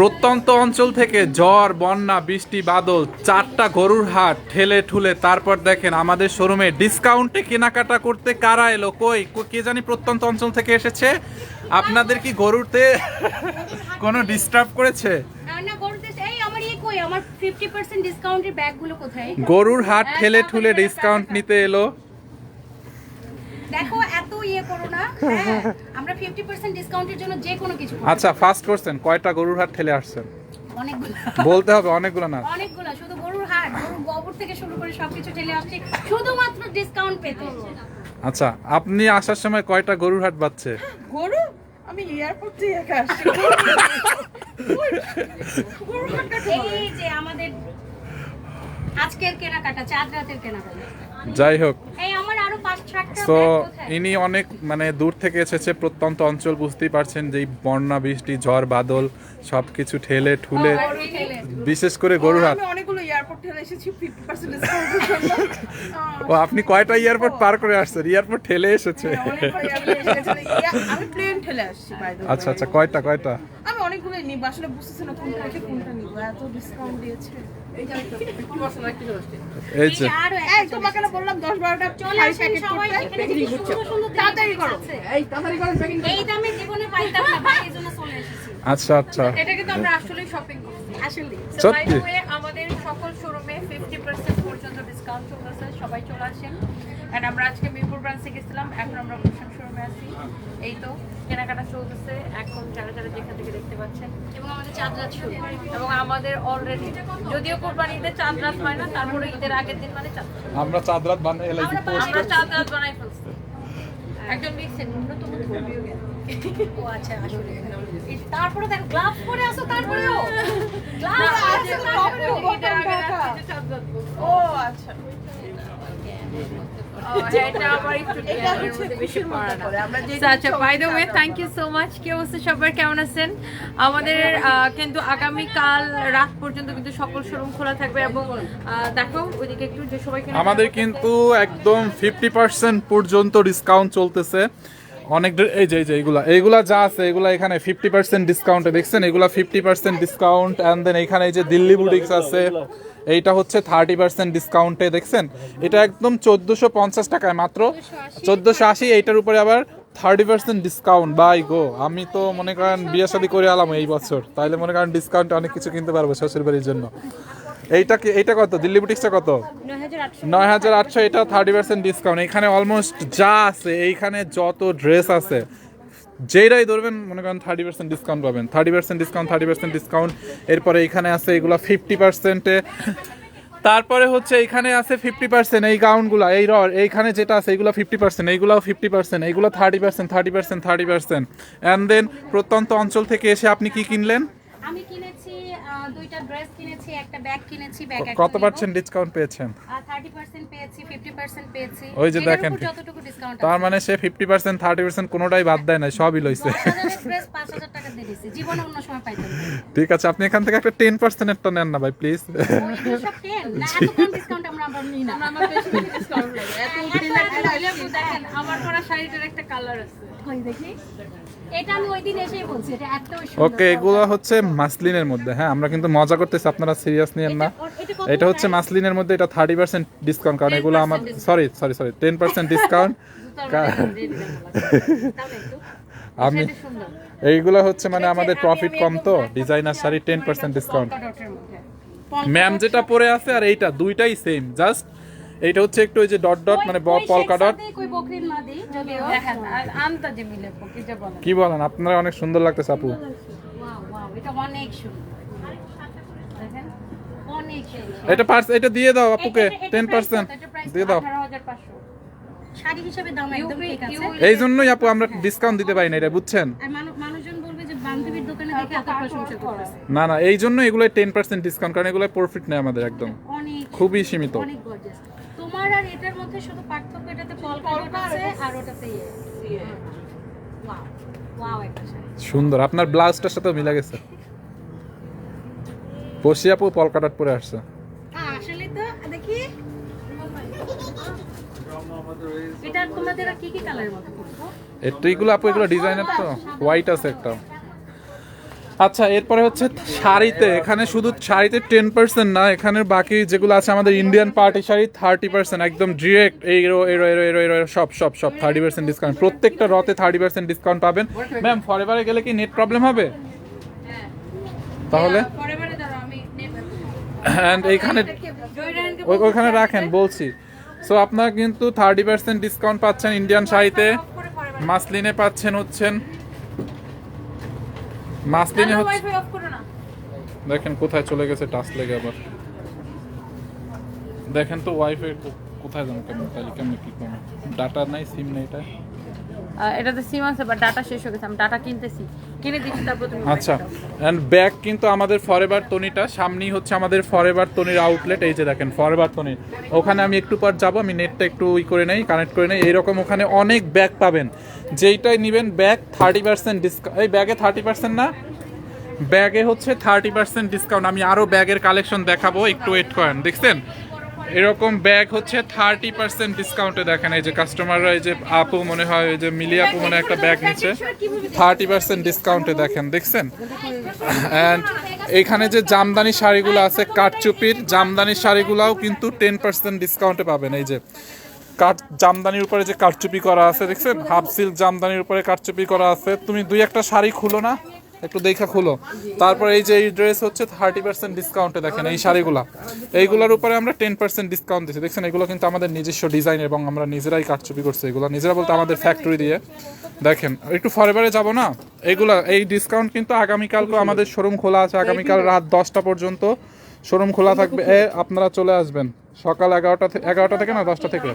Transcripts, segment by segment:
প্রত্যন্ত অঞ্চল থেকে ঝড় বন্যা বৃষ্টি বাদল চারটা গরুর হাট ঠেলে ঠুলে। তারপর দেখেন আমাদের শোরুমে ডিসকাউন্টে কেনাকাটা করতে কারা এলো? কই? কে জানি প্রত্যন্ত অঞ্চল থেকে এসেছে। আপনাদের কি গরুতে কোনো ডিস্টার্ব করেছে? না গরুতে এই আমার কই? আমার 50% ডিসকাউন্টের ব্যাগগুলো কোথায়? গরুর হাট ঠেলে ঠুলে ডিসকাউন্ট নিতে এলো। দেখো এত ইয়ে করো না। হ্যাঁ আমরা 50% ডিসকাউন্টের জন্য যে কোনো কিছু আচ্ছা ফার্স্ট করছেন কয়টা গরুর হাট ঠেলে আসছেন? অনেকগুলো। বলতে হবে অনেকগুলো না? অনেকগুলো শুধু গরুর হাট গরুর গোবর থেকে শুরু করে সবকিছু ঠেলে আসছে। শুধুমাত্র ডিসকাউন্ট পেতে। আচ্ছা আপনি আসার সময় কয়টা গরুর হাট বাচ্ছে গরু? আমি এয়ারপোর্ট থেকে একা আসছি। গরু এই যে আমাদের আজকের কেনাকাটা চাঁদ রাতের কেনাকাটা। যাই হোক তো ইনি অনেক মানে দূর থেকে এসেছে প্রত্যন্ত অঞ্চল বুঝতেই পারছেন যে এই বন্যা বৃষ্টি ঝড় বাদল সব কিছু ঠেলে ঠুলে। বিশেষ করে গরুর হাট আমি অনেকগুলো এয়ারপোর্ট থেকে এসেছি 50% ডিসকাউন্টের জন্য। ও আপনি কয়টা এয়ারপোর্ট পার করে আসছেন? এয়ারপোর্ট ঠেলে এসেছে। হ্যাঁ. আচ্ছা আচ্ছা কয়টা কয়টা? আমি অনেকগুলো নিব আসলে বুঝতেছি না কোনটা কোনটা নিব এত ডিসকাউন্ট দিয়েছে। এই যে। এই আরও এই একটা তোমাকে না বললাম 10 12টা চলে আসেন সবাই এখানে সুন্দর সুন্দর তাড়াতাড়ি করো। এই তাড়াতাড়ি করো প্যাকিং এই দামে জীবনে পাইতাম না ভাই এই চলে এসেছি। আচ্ছা আচ্ছা। এটা কিন্তু আমরা আসলে শপিং করছি। আসলে সত্যি? আমাদের সকল শোরুমে 50% পর্যন্ত ডিসকাউন্ট চলতেছে। সবাই চলে আসেন। এন্ড আমরা আজকে মিরপুর ব্রাঞ্চে গেছিলাম এখন আমরা এই তো কেনাকাটা চলতেছে। এখন যারা যারা যেখান থেকে দেখতে পাচ্ছেন এবং আমাদের চাঁদ রাত শুরু। এবং আমাদের অলরেডি যদিও কোরবানি ঈদে চাঁদ রাত হয় না তারপরে ঈদের আগের দিন মানে চাঁদ আমরা চাঁদ রাত বানাই এলাইছি আমরা চাঁদ রাত বানাই ফেলছি একজন লিখছেন ন্যূনতম ধর্মীয় জ্ঞান। ও আচ্ছা আসলে। তারপরে দেখো পরে আসো তারপরেও। তারপরেও। ও আচ্ছা। আচ্ছা by the way thank you so much কি অবস্থা সবার কেমন আছেন? আমাদের আহ, কিন্তু আগামী কাল রাত পর্যন্ত কিন্তু সকল শোরুম খোলা থাকবে এবং আহ, দেখো ওইদিকে একটু যে সবাই আমাদের কিন্তু একদম ফিফটি পার্সেন্ট পর্যন্ত ডিসকাউন্ট চলতেছে। অনেক এই যে এই যে এইগুলা এইগুলা যা আছে এগুলা এখানে ফিফটি পার্সেন্ট ডিসকাউন্টে দেখছেন? এগুলা fifty percent discount and then এখানে এই যে দিল্লি বুটিক্স আছে এইটা হচ্ছে থার্টি পার্সেন্ট ডিসকাউন্টে দেখছেন? এটা একদম চোদ্দোশো পঞ্চাশ টাকায় মাত্র। চোদ্দোশো আশি। এইটার উপরে আবার থার্টি পার্সেন্ট ডিসকাউন্ট বাই গো আমি তো মনে করেন বিয়ে শাদি করে আলাম এই বছর। তাইলে মনে করেন ডিসকাউন্ট অনেক কিছু কিনতে পারব শ্বশুর বাড়ির জন্য। এইটা এইটা কত? দিল্লি বুটিক্সটা কত? নয় হাজার আটশো, এটা থার্টি পার্সেন্ট ডিসকাউন্ট এখানে অলমোস্ট যা আছে, এইখানে যত ড্রেস আছে, যেইটাই ধরবেন, মনে করেন থার্টি পার্সেন্ট ডিসকাউন্ট পাবেন। Thirty percent discount thirty percent discount এরপরে এখানে আছে এগুলো ফিফটি পার্সেন্টে তারপরে হচ্ছে এখানে আছে ফিফটি পার্সেন্ট এই গাউনগুলো এই র এইখানে যেটা আছে এইগুলো ফিফটি পার্সেন্ট এইগুলোও ফিফটি পার্সেন্ট এইগুলো thirty percent thirty percent thirty percent and then প্রত্যন্ত অঞ্চল থেকে এসে আপনি কি কিনলেন? আমি কিনেছি দুইটা ড্রেস কিনেছি একটা ব্যাগ কিনেছি ব্যাগ কত পার্সেন্ট ডিসকাউন্ট পেয়েছেন থার্টি পার্সেন্ট পেয়েছি ফিফটি পার্সেন্ট পেয়েছি। ওই যে দেখেন। যতটুকু ডিসকাউন্ট তার মানে সে ফিফটি পার্সেন্ট থার্টি পার্সেন্ট কোনোটাই বাদ দেয় না সবই লইছে। ড্রেস পাঁচ হাজার টাকা দিয়ে দিয়েছি। জীবনে অন্য সময় পাইতাম। ঠিক আছে আপনি এখান থেকে একটা টেন পার্সেন্টেরটা নেন না ভাই প্লিজ ও, এগুলো সব 10 না এত কম ডিসকাউন্ট আমরা আমরা নিই না। আমার বেশি বেশি ডিসকাউন্ট লাগে এত লেবু দেখেন আমার পরা শাড়িটার একটা কালার আছে। কই দেখি। এটা আমি ওই দিন এসেই বলছি এটা এত সুন্দর ওকে এগুলো হচ্ছে মাসলিনের মধ্যে হ্যাঁ আমরা কিন্তু মজা করতেছি আপনারা সিরিয়াস নিয়েন না। এটা এটা হচ্ছে মাসলিনের মধ্যে এটা থার্টি পার্সেন্ট ডিসকাউন্ট কারণ এগুলো আমার sorry sorry sorry ten percent discount আমি এইগুলো হচ্ছে মানে আমাদের প্রফিট কম তো designer sari ten percent discount ma'am যেটা পরে আছে আর এইটা দুইটাই সেম জাস্ট এইটা হচ্ছে একটু ওই যে ডট ডট মানে পলকা ডট। কই বকরির না দিই যদিও। দেখেন আর আন্তাজে মিলে কি যে বলেন। কি বলেন? আপনারা অনেক সুন্দর লাগতেছে আপু। ওয়াও ওয়াও এটা অনেক সুন্দর। দেখেন অনেক এটা পার্স এটা দিয়ে দাও আপুকে টেন পার্সেন্ট দিয়ে দাও। 18500 শাড়ি হিসেবে দাম একদম ঠিক আছে। এই জন্যই আপু আমরা ডিসকাউন্ট দিতে পারি না এটা বুঝছেন? মানুষজন বলবে যে বান্ধবীর দোকানে দেখে এত প্রশংসা করতেছে। না না এই জন্য এগুলো টেন পার্সেন্ট ডিসকাউন্ট কারণ এগুলো প্রফিট নেই আমাদের একদম। খুবই সীমিত। অনেক গর্জিয়াস তোমার আর এটার মধ্যে শুধু পার্থক্য এটাতে পলকা আছে আর ওটাতে ইয়ে ওয়াও ওয়াও একটা সুন্দর আপনার ব্লাউজটার সাথেও মিলে গেছে বসি আপু পলকাটাট পরে আসছে হ্যাঁ, আসলে তো দেখি এটা তোমাদের কি কি কালারের মধ্যে করব এগুলো আপু এগুলো ডিজাইনার তো হোয়াইট আছে একটা আচ্ছা এরপরে হচ্ছে শাড়িতে। এখানে শুধু শাড়িতে টেন পার্সেন্ট না এখানে বাকি যেগুলো আছে আমাদের Indian party sari thirty percent একদম ডিরেক্ট এরো এরো এরো এরো এরো সব সব সব থার্টি পার্সেন্ট ডিসকাউন্ট প্রত্যেকটা রতে থার্টি পার্সেন্ট ডিসকাউন্ট পাবেন। ম্যাম ফরেভারে গেলে কি নেট প্রবলেম হবে? তাহলে? অ্যান্ড এইখানে ওই- ওইখানে রাখেন, বলছি। সো আপনারা কিন্তু থার্টি পার্সেন্ট ডিসকাউন্ট পাচ্ছেন ইন্ডিয়ান শাড়িতে। মাসলিনে পাচ্ছেন হচ্ছেন মাসলিনে হচ্ছে দেখেন কোথায় চলে গেছে টাচ লেগে আবার। দেখেন তো ওয়াইফাই কোথায় যেন কেমন তাহলে কেমন কি করব। ডাটা নাই সিম নেই এটা। এটা এটাতে সিম আছে বাট ডাটা শেষ হয়ে গেছে। আমি ডাটা কিনতেছি। কিনে দিচ্ছি তারপর তুমি আচ্ছা। অ্যান্ড ব্যাগ কিন্তু আমাদের ফরেভার তনিটা সামনেই হচ্ছে আমাদের ফরেভার তনির আউটলেট এই যে দেখেন ফরেভার তনির ওখানে আমি একটু পর যাব আমি নেটটা একটু ই করে নেই কানেক্ট করে নেই। এইরকম ওখানে অনেক ব্যাগ পাবেন। যেইটাই নেবেন ব্যাগ থার্টি পার্সেন্ট ডিসকাউন্ট এই ব্যাগে থার্টি পার্সেন্ট না? ব্যাগে হচ্ছে থার্টি পার্সেন্ট ডিসকাউন্ট আমি আরও ব্যাগের কালেকশন দেখাবো একটু ওয়েট করেন দেখছেন? এরকম ব্যাগ হচ্ছে থার্টি পার্সেন্ট ডিসকাউন্টে দেখেন, এই যে কাস্টমাররা এই যে আপু মনে হয়, এই যে মিলি আপু মনে একটা ব্যাগ নিচ্ছে। থার্টি পার্সেন্ট ডিসকাউন্টে দেখেন, দেখছেন? অ্যান্ড এখানে যে জামদানি শাড়িগুলো আছে, কাঠচুপির জামদানি শাড়িগুলাও কিন্তু টেন পার্সেন্ট ডিসকাউন্টে পাবেন, এই যে। কাঠ, জামদানির উপরে যে কাঠচুপি করা আছে, দেখছেন? হাফ সিল্ক জামদানির উপরে কাঠচুপি করা আছে। তুমি দুই একটা শাড়ি খুলো না। একটু দেখা খুলো। তারপর এই যে এই ড্রেস হচ্ছে থার্টি পার্সেন্ট ডিসকাউন্টে দেখেন এই শাড়িগুলা। এইগুলোর উপরে আমরা টেন পার্সেন্ট ডিসকাউন্ট দিচ্ছি দেখছেন, এগুলো কিন্তু আমাদের নিজস্ব ডিজাইন এবং আমরা নিজেরাই কাঠচুপি করছি। এগুলো নিজেরা বলতে আমাদের ফ্যাক্টরি দিয়ে। দেখেন, একটু ফরেভারে যাব না? এগুলা, এই ডিসকাউন্ট কিন্তু আগামীকালকে আমাদের শোরুম খোলা আছে। আগামীকাল রাত দশটা পর্যন্ত শোরুম খোলা থাকবে। এ, আপনারা চলে আসবেন। সকাল এগারোটা এগারোটা থেকে না দশটা থেকে?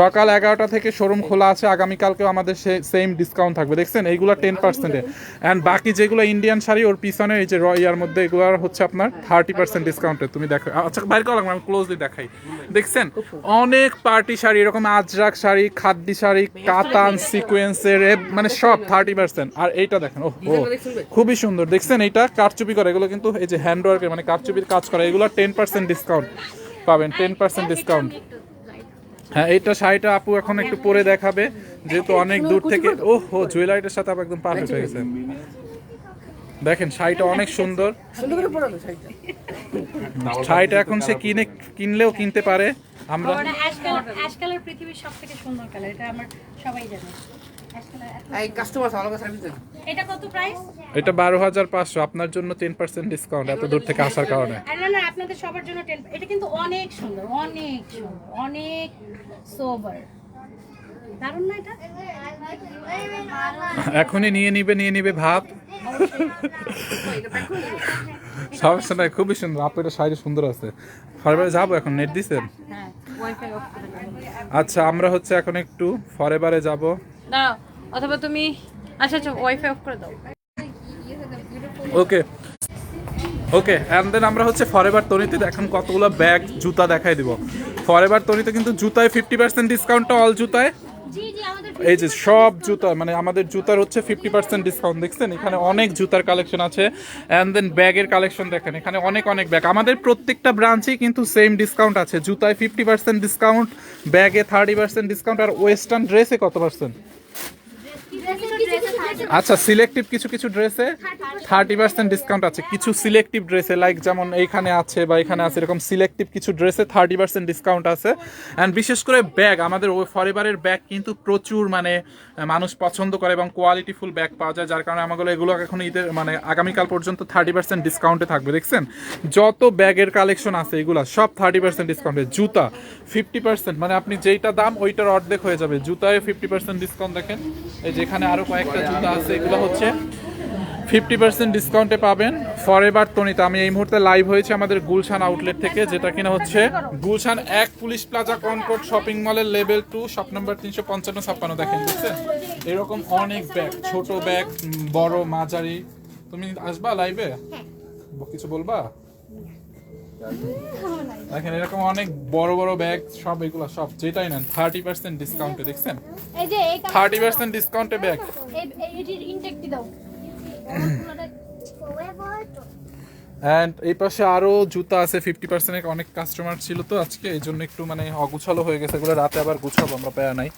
সকাল এগারোটা থেকে শোরুম খোলা আছে আগামীকালকেও আমাদের সেম ডিসকাউন্ট থাকবে। দেখছেন? এইগুলো টেন পার্সেন্টে অ্যান্ড বাকি যেগুলো ইন্ডিয়ান শাড়ি ওর পিছনে এই যে ইয়ার মধ্যে এগুলো হচ্ছে আপনার থার্টি পার্সেন্ট ডিসকাউন্টে তুমি দেখো। আচ্ছা বাইর করা আমি ক্লোজলি দেখাই। দেখছেন? অনেক পার্টি শাড়ি এরকম আজরাক শাড়ি খাদ্দি শাড়ি কাতান সিকোয়েন্সের মানে সব থার্টি পার্সেন্ট আর এইটা দেখেন ও ও খুবই সুন্দর। দেখছেন? এইটা কারচুপি করে এগুলো কিন্তু এই যে হ্যান্ড ওয়ার্কের মানে কারচুপির কাজ করে এগুলো টেন পার্সেন্ট ডিসকাউন্ট পাবেন টেন পার্সেন্ট ডিসকাউন্ট হ্যাঁ এইটা শাড়িটা আপু এখন একটু পরে দেখাবে যেহেতু অনেক দূর থেকে ও হো জুয়েলারিটার সাথে আপু একদম পারফেক্ট হয়ে গেছে। দেখেন শাড়িটা অনেক সুন্দর। শাড়িটা। এখন সে কিনে কিনলেও কিনতে পারে। আমরা অ্যাশ কালার অ্যাশ কালার পৃথিবীর সব থেকে সুন্দর কালার এটা আমার সবাই জানে। এই কাস্টমার সার্ভিস দেন এটা কত প্রাইস এটা বারো হাজার পাঁচশো আপনার জন্য টেন পার্সেন্ট ডিসকাউন্ট এত দূর থেকে আসার কারণে। না না আপনাদের সবার জন্য 10 এটা কিন্তু অনেক সুন্দর অনেক সুন্দর অনেক সোবার দারুণ না এটা? এখনই নিয়ে নিবে নিয়ে নিবে ভাব। সমস্যা নাই খুবই সুন্দর আপনার শাড়ি সুন্দর আছে। ফরএভারে যাব এখন নেট দিছেন? হ্যাঁ ওয়াইফাই অফ করে দাও আচ্ছা আমরা হচ্ছে এখন একটু ফরএভারে যাব। দাঁড়াও অথবা তুমি আচ্ছা আচ্ছা ওয়াইফাই অফ করে দাও। ওকে ওকে অ্যান্ড দেন আমরা হচ্ছে ফরএভার তনিতে এখন কতগুলো ব্যাগ জুতা দেখাই দিব। ফরএভার তনিতে কিন্তু জুতায় ফিফটি পার্সেন্ট ডিসকাউন্টটা অল জুতায়? জি জি আমাদের এই যে সব জুতা মানে আমাদের জুতার হচ্ছে ফিফটি পার্সেন্ট ডিসকাউন্ট দেখছেন? এখানে অনেক জুতার কালেকশন আছে। অ্যান্ড দেন ব্যাগের কালেকশন দেখেন এখানে অনেক অনেক ব্যাগ আমাদের প্রত্যেকটা ব্রাঞ্চেই কিন্তু সেম ডিসকাউন্ট আছে। জুতায় ফিফটি পার্সেন্ট ডিসকাউন্ট ব্যাগে থার্টি পার্সেন্ট ডিসকাউন্ট আর ওয়েস্টার্ন ড্রেসে কত পার্সেন্ট আচ্ছা সিলেক্টিভ কিছু কিছু ড্রেসে থার্টি পার্সেন্ট ডিসকাউন্ট আছে। কিছু সিলেক্টিভ ড্রেসে লাইক যেমন এইখানে আছে বা এখানে আছে, এরকম সিলেক্টিভ কিছু ড্রেসে থার্টি পার্সেন্ট ডিসকাউন্ট আছে। অ্যান্ড বিশেষ করে ব্যাগ আমাদের ওই ফরেভারের ব্যাগ কিন্তু প্রচুর মানে মানুষ পছন্দ করে এবং কোয়ালিটিফুল ব্যাগ পাওয়া যায়, যার কারণে আমাগুলো এগুলো এখন ঈদের মানে আগামীকাল পর্যন্ত থার্টি পার্সেন্ট ডিসকাউন্টে থাকবে, দেখছেন? যত ব্যাগের কালেকশন আছে এগুলো, সব থার্টি পার্সেন্ট ডিসকাউন্টে জুতা ফিফটি পার্সেন্ট মানে আপনি যেইটা দাম, ওইটার অর্ধেক হয়ে যাবে। জুতায় ফিফটি পার্সেন্ট ডিসকাউন্ট দেখেন। এই যেখানে আরও কয়েকটা জুতা আছে এগুলো হচ্ছে ফিফটি পার্সেন্ট ডিসকাউন্টে পাবেন। ফর এবার তনিতে আমি এই মুহূর্তে লাইভ হয়েছে আমাদের গুলশান আউটলেট থেকে যেটা কিনা হচ্ছে গুলশান এক পুলিশ প্লাজা কনকোর্ট শপিং মলের লেভেল টু শপ নাম্বার তিনশো পঞ্চান্ন ছাপ্পান্ন দেখেন বুঝছেন? এরকম অনেক ব্যাগ ছোট ব্যাগ বড় মাঝারি। তুমি আসবা লাইভে কিছু বলবা? দেখেন এরকম অনেক বড় বড় ব্যাগ সব এগুলো সব যেটাই নেন থার্টি পার্সেন্ট ডিসকাউন্টে দেখছেন এই যে থার্টি পার্সেন্ট ডিসকাউন্টে ব্যাগ এই এটির ইনটেকটি দাও অ্যান্ড এই পাশে আরও জুতা আছে ফিফটি পার্সেন্টের অনেক কাস্টমার ছিল তো আজকে এই জন্য একটু মানে অগুছালো হয়ে গেছে। এগুলো রাতে আবার গুছাবো আমরা প্যারা নাই।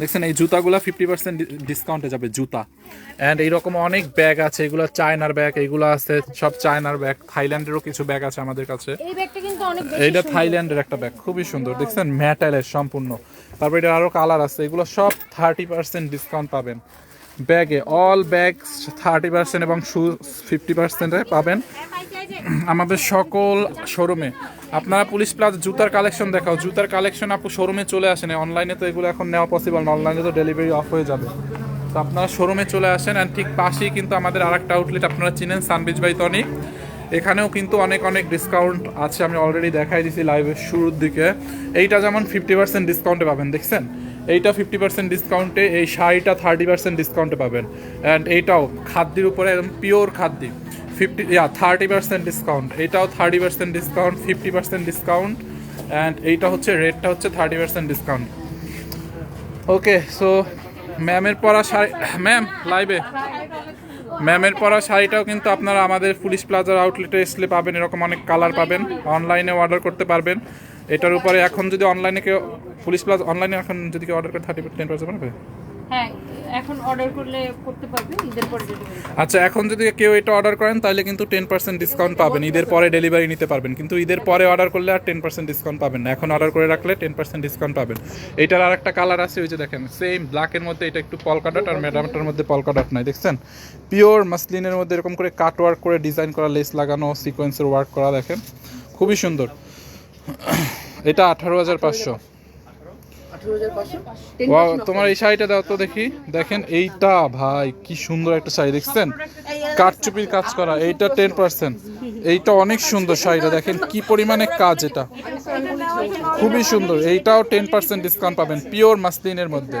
দেখছেন এই জুতাগুলো ফিফটি পার্সেন্ট ডিসকাউন্টে যাবে জুতা। অ্যান্ড এইরকম অনেক ব্যাগ আছে এগুলো চায়নার ব্যাগ এগুলো আছে সব চায়নার ব্যাগ থাইল্যান্ডেরও কিছু ব্যাগ আছে আমাদের কাছে। এইটা থাইল্যান্ডের একটা ব্যাগ খুবই সুন্দর। দেখছেন ম্যাটাইলের সম্পূর্ণ। তারপর এটা আরও কালার আছে এগুলো সব থার্টি পার্সেন্ট ডিসকাউন্ট পাবেন। ব্যাগে অল ব্যাগ থার্টি পার্সেন্ট এবং শু ফিফটি পার্সেন্টে পাবেন। আমাদের সকল শোরুমে। আপনারা পুলিশ প্লাস জুতার কালেকশন দেখাও। জুতার কালেকশন আপু শোরুমে চলে আসেন। অনলাইনে তো এগুলো এখন নেওয়া পসিবল না। অনলাইনে তো ডেলিভারি অফ হয়ে যাবে। তো আপনারা শোরুমে চলে আসেন অ্যান্ড ঠিক পাশেই কিন্তু আমাদের আরেকটা আউটলেট আপনারা চিনেন সানবিজ বাই টনিক এখানেও কিন্তু অনেক অনেক ডিসকাউন্ট আছে। আমি অলরেডি দেখাই দিছি লাইভের শুরুর দিকে। এইটা যেমন ফিফটি পার্সেন্ট ডিসকাউন্টে পাবেন, দেখছেন? এইটা ফিফটি পার্সেন্ট ডিসকাউন্টে এই শাড়িটা থার্টি পার্সেন্ট ডিসকাউন্টে পাবেন। অ্যান্ড এইটাও খাদ্যের উপরে একদম পিওর খাদ্যি। ফিফটি ইয়া থার্টি পার্সেন্ট ডিসকাউন্ট এইটাও thirty percent discount fifty percent discount and এইটা হচ্ছে রেটটা হচ্ছে thirty percent discount okay so ম্যামের পরা শাড়ি ম্যাম লাইভে ম্যামের পরা শাড়িটাও কিন্তু আপনারা আমাদের পুলিশ প্লাজার আউটলেটে এসলে পাবেন, এরকম অনেক কালার পাবেন। অনলাইনে অর্ডার করতে পারবেন। এটার উপরে এখন যদি অনলাইনে কেউ পুলিশ প্লাজ অনলাইনে এখন যদি কেউ অর্ডার করে থার্টি টেন পার্সেন্ট পাবে হ্যাঁ এখন অর্ডার করলে করতে পারবে ঈদের পরে ডেলিভারি আচ্ছা এখন যদি কেউ এটা অর্ডার করেন তাহলে কিন্তু টেন পার্সেন্ট ডিসকাউন্ট পাবেন। ঈদের পরে ডেলিভারি নিতে পারবেন। কিন্তু ঈদের পরে অর্ডার করলে আর টেন পার্সেন্ট ডিসকাউন্ট পাবেন না। এখন অর্ডার করে রাখলে টেন পার্সেন্ট ডিসকাউন্ট পাবেন। এটার আর একটা কালার আছে ওই যে দেখেন সেম ব্ল্যাকের মধ্যে এটা একটু পলকাডট আর ম্যাডামটার মধ্যে পলকাডট নাই দেখছেন? পিওর মাসলিনের মধ্যে এরকম করে কাট ওয়ার্ক করে ডিজাইন করা লেস লাগানো সিকোয়েন্সের ওয়ার্ক করা দেখেন? খুবই সুন্দর। এটা আঠারো হাজার পাঁচশো। ওয়াও তোমার এই শাড়িটা দাও তো দেখি। দেখেন এইটা ভাই কি সুন্দর একটা শাড়ি দেখছেন? কাঠচুপির কাজ করা এইটা টেন পার্সেন্ট এইটা অনেক সুন্দর শাড়িটা দেখেন কি পরিমাণে কাজ এটা। খুবই সুন্দর এইটাও টেন পার্সেন্ট ডিসকাউন্ট পাবেন পিওর মাসলিনের মধ্যে।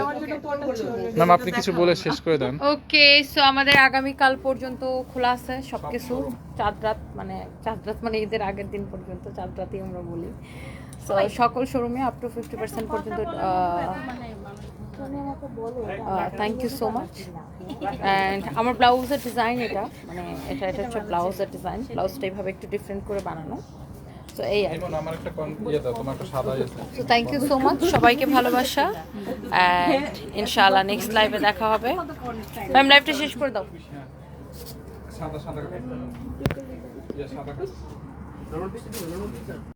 ম্যাম আপনি কিছু বলে শেষ করে দেন। ওকে সো আমাদের আগামীকাল পর্যন্ত খোলা আছে সবকিছু। চাঁদ রাত মানে চাঁদ রাত মানে ঈদের আগের দিন পর্যন্ত চাঁদ রাতই আমরা বলি। সো সকল শোরুমে আপ টু ফিফটি পার্সেন্ট পর্যন্ত thank you so much and আমার ব্লাউজের ডিজাইন এটা মানে এটা এটা হচ্ছে ব্লাউজের ডিজাইন ব্লাউজটা এইভাবে একটু ডিফারেন্ট করে বানানো। সো এই আর আমার একটা ইয়ে দাও তোমার একটা সাদা so thank you so much সবাইকে ভালোবাসা। অ্যান্ড ইনশাআল্লাহ নেক্সট লাইভে দেখা হবে। ম্যাম লাইভটা শেষ করে দাও। সাদা সাদা সাদা